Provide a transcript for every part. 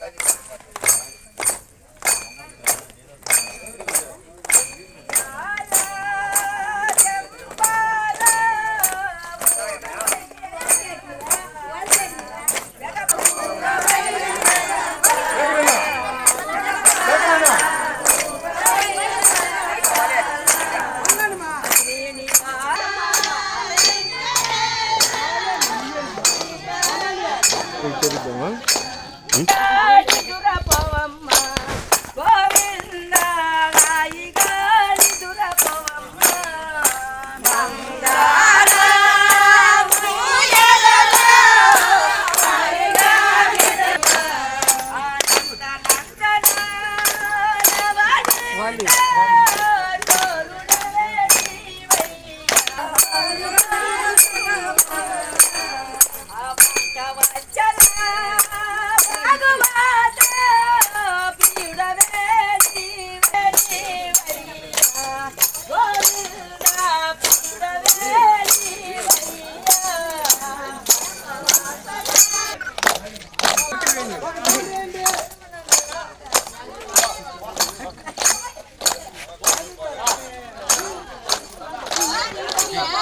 Александр. Lihat!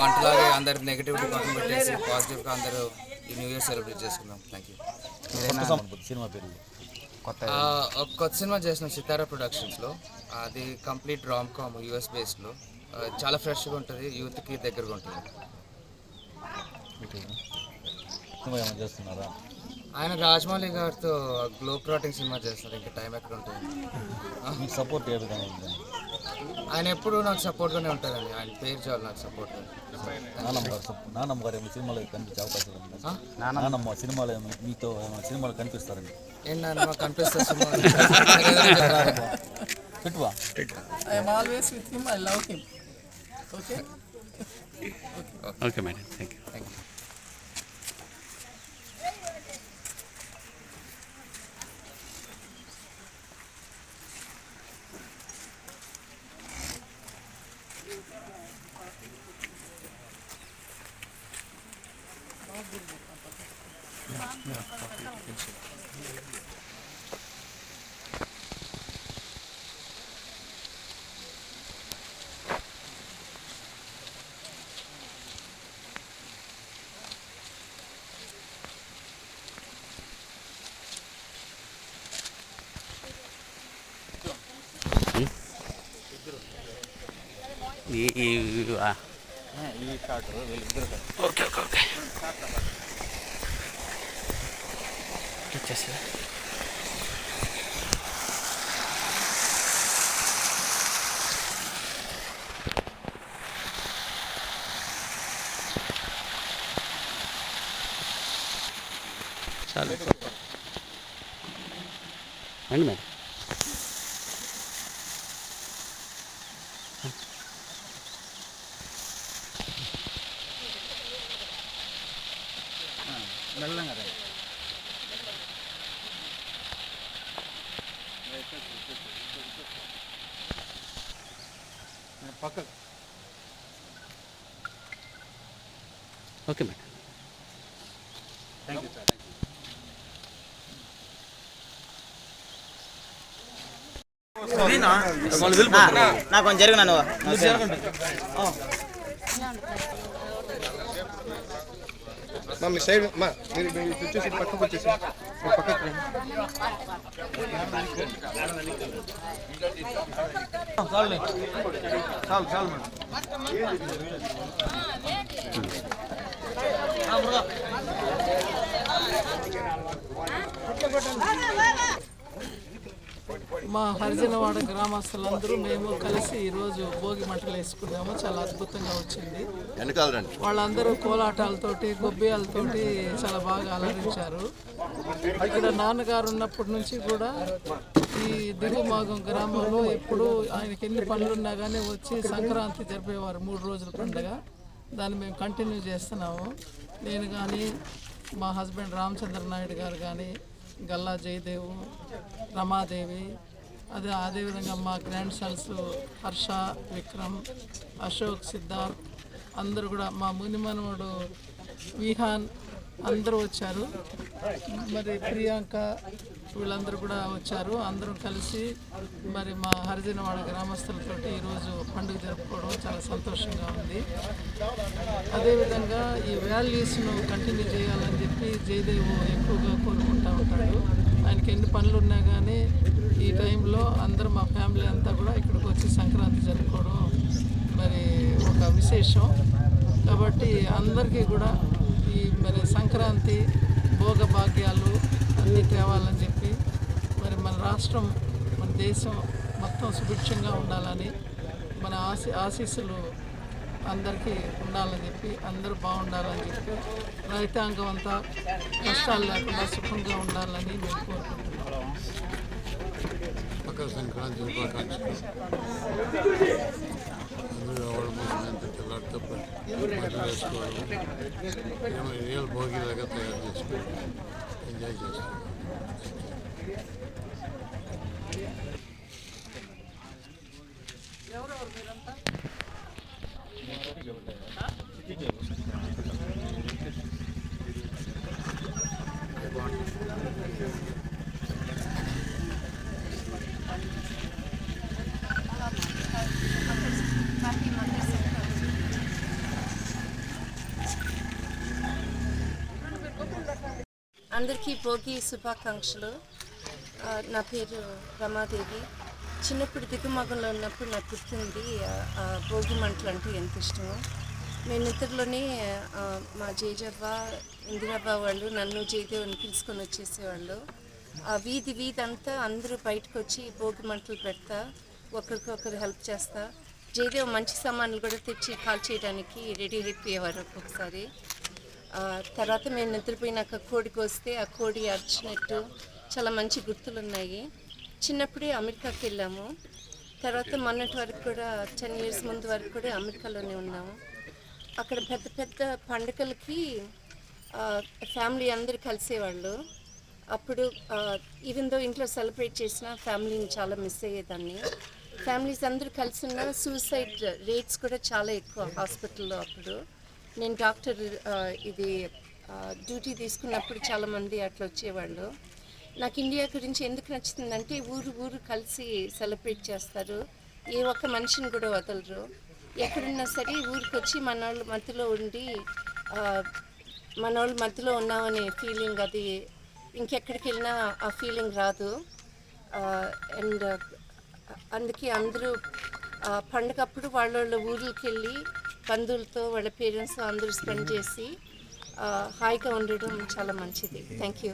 మంటలాగే అందరు negativity పక్కన పెట్టేసి పాజిటివ్గా అందరూ ఈ న్యూ ఇయర్ సెలబ్రేట్ చేసుకుందాం. థ్యాంక్ యూ సినిమా పేరు. కొత్త ఒక కొత్త సినిమా చేసిన సితారా ప్రొడక్షన్స్లో అది కంప్లీట్ రామ్ కామ్ యూఎస్ బేస్డ్లో చాలా ఫ్రెష్గా ఉంటుంది యూత్కి దగ్గరగా ఉంటుంది. ఏమైనా చేస్తున్నారా? ఆయన రాజమౌళి గారితో గ్లో ప్రోటింగ్ సినిమా చేస్తారు ఇంకా టైం ఎక్కడ ఉంటుంది? సపోర్ట్ ఏ విధంగా ఉంది? ఆయన ఎప్పుడు నాకు సపోర్ట్గానే ఉంటారండి ఆయన పేరు చాలు నాకు సపోర్ట్గా నానమ్మ గారు నానమ్మ ఏమైనా సినిమాలో కనిపించే అవకాశం ఉంది? నానమ్మ. సినిమాలో ఏమైనా మీతో ఏమైనా సినిమాలు కనిపిస్తారండి? ఏంటన్నా మాకు కనిపిస్తుంది సినిమా పెట్టువా? I am always with him. I love him. Okay. Okay madam thank you thank you ఈ. Okay okay okay. ఇచ్చేస్తా చాలు. రండి మేడం ఓకే మేడం నాకు కొంచెం జరుగు నువ్వు మా మీ సైడ్ మా మీరు మీరు వచ్చేసి పక్కకు వచ్చేసి మీరు పక్కకు రండి. చాలు చాలు మేడం మా హరిజనవాడ గ్రామస్తులందరూ మేము కలిసి ఈరోజు భోగి మంటలు వేసుకున్నాము. చాలా అద్భుతంగా వచ్చింది. వాళ్ళందరూ కోలాటాలతోటి గొబ్బియాలతోటి చాలా బాగా అలరించారు. ఇక్కడ నాన్నగారు ఉన్నప్పటి నుంచి కూడా ఈ దిగుమాగం గ్రామంలో ఎప్పుడు ఆయనకి ఎన్ని పనులున్నా కానీ వచ్చి సంక్రాంతి జరిపేవారు మూడు రోజుల పండుగ. దాన్ని మేము కంటిన్యూ చేస్తున్నాము. నేను కానీ మా హస్బెండ్ రామచంద్ర నాయుడు గారు కానీ గల్లా జయదేవు రమాదేవి అదే అదేవిధంగా మా గ్రాండ్ సన్స్ హర్ష విక్రమ్ అశోక్ సిద్ధార్థ్ అందరూ కూడా మా మునిమనవుడు విహాన్ అందరూ వచ్చారు. మరి ప్రియాంక వీళ్ళందరూ కూడా వచ్చారు. అందరం కలిసి మరి మా హరిజనవాడ గ్రామస్తులతోటి ఈరోజు పండుగ జరుపుకోవడం చాలా సంతోషంగా ఉంది. అదేవిధంగా ఈ వాల్యూస్ను కంటిన్యూ చేయాలని చెప్పి జయదేవ్ ఎక్కువగా కోరుకుంటూ ఉంటాడు. ఆయనకి ఎన్ని పనులు ఉన్నా కానీ టైంలో అందరూ మా ఫ్యామిలీ అంతా కూడా ఇక్కడికి వచ్చి సంక్రాంతి జరుపుకోవడం మరి ఒక విశేషం. కాబట్టి అందరికీ కూడా ఈ మరి సంక్రాంతి భోగ భాగ్యాలు అన్నీ తేవాలని చెప్పి మరి మన రాష్ట్రం మన దేశం మొత్తం సుభిక్షంగా ఉండాలని మన ఆశీ ఆశీస్సులు అందరికీ ఉండాలని చెప్పి అందరూ బాగుండాలని చెప్పి రైతాంగం అంతా కష్టాలు లేకుండా సుఖంగా ఉండాలని మేము మకర సంక్రాంతి శుభాకాంక్షలు అందరూ ఎవరి కోసం ఎంత తెల్లారితో మధ్య వేసుకోవడం ఏమో రియల్ భోగిలాగా తయారు చేసుకోవడం ఎంజాయ్ చేస్తాం అందరికీ భోగి శుభాకాంక్షలు. నా పేరు రమాదేవి. చిన్నప్పుడు దిగుమగంలో ఉన్నప్పుడు నాకు గుర్తుంది భోగి మంటలు అంటే ఎంత ఇష్టమో. నేను నిద్రలోనే మా జేజవ్వ ఇందిరాబా వాళ్ళు నన్ను జయదేవుని పిలుచుకొని వచ్చేసేవాళ్ళు. ఆ వీధి వీధి అంతా అందరూ బయటకు వచ్చి భోగి మంటలు పెడతా ఒకరికొకరు హెల్ప్ చేస్తా. జయదేవ్ మంచి సామాన్లు కూడా తెచ్చి కాల్ చేయడానికి రెడీ అయిపోయేవారు ఒక్కొక్కసారి. తర్వాత మేము నిద్రపోయినాక కోడికి వస్తే ఆ కోడి అరిచినట్టు చాలా మంచి గుర్తులు ఉన్నాయి చిన్నప్పుడే అమెరికాకి వెళ్ళాము. తర్వాత మొన్నటి వరకు కూడా టెన్ ఇయర్స్ ముందు వరకు కూడా అమెరికాలోనే ఉన్నాము. అక్కడ పెద్ద పెద్ద పండుగలకి ఫ్యామిలీ అందరూ కలిసేవాళ్ళు. అప్పుడు ఈవెన్ దో ఇంట్లో సెలబ్రేట్ చేసిన ఫ్యామిలీని చాలా మిస్ అయ్యేదాన్ని. ఫ్యామిలీస్ అందరూ కలిసి ఉన్న సూసైడ్ రేట్స్ కూడా చాలా ఎక్కువ హాస్పిటల్లో అప్పుడు. నేను డాక్టర్ ఇది డ్యూటీ తీసుకున్నప్పుడు చాలామంది అట్లా వచ్చేవాళ్ళు. నాకు ఇండియా గురించి ఎందుకు నచ్చుతుందంటే ఊరు ఊరు కలిసి సెలబ్రేట్ చేస్తారు. ఏ ఒక్క మనిషిని కూడా వదలరు. ఎక్కడున్నా సరే ఊరికి వచ్చి మన మధ్యలో ఉండి మనోళ్ళ మన వాళ్ళ మధ్యలో ఉన్నామనే ఫీలింగ్ అది ఇంకెక్కడికి వెళ్ళినా ఆ ఫీలింగ్ రాదు. అండ్ అందుకే అందరూ పండగప్పుడు వాళ్ళ వాళ్ళ ఊర్లకి వెళ్ళి బంధువులతో వాళ్ళ పేరెంట్స్ అందరూ స్పెండ్ చేసి హాయిగా ఉండడం చాలా మంచిది. Thank you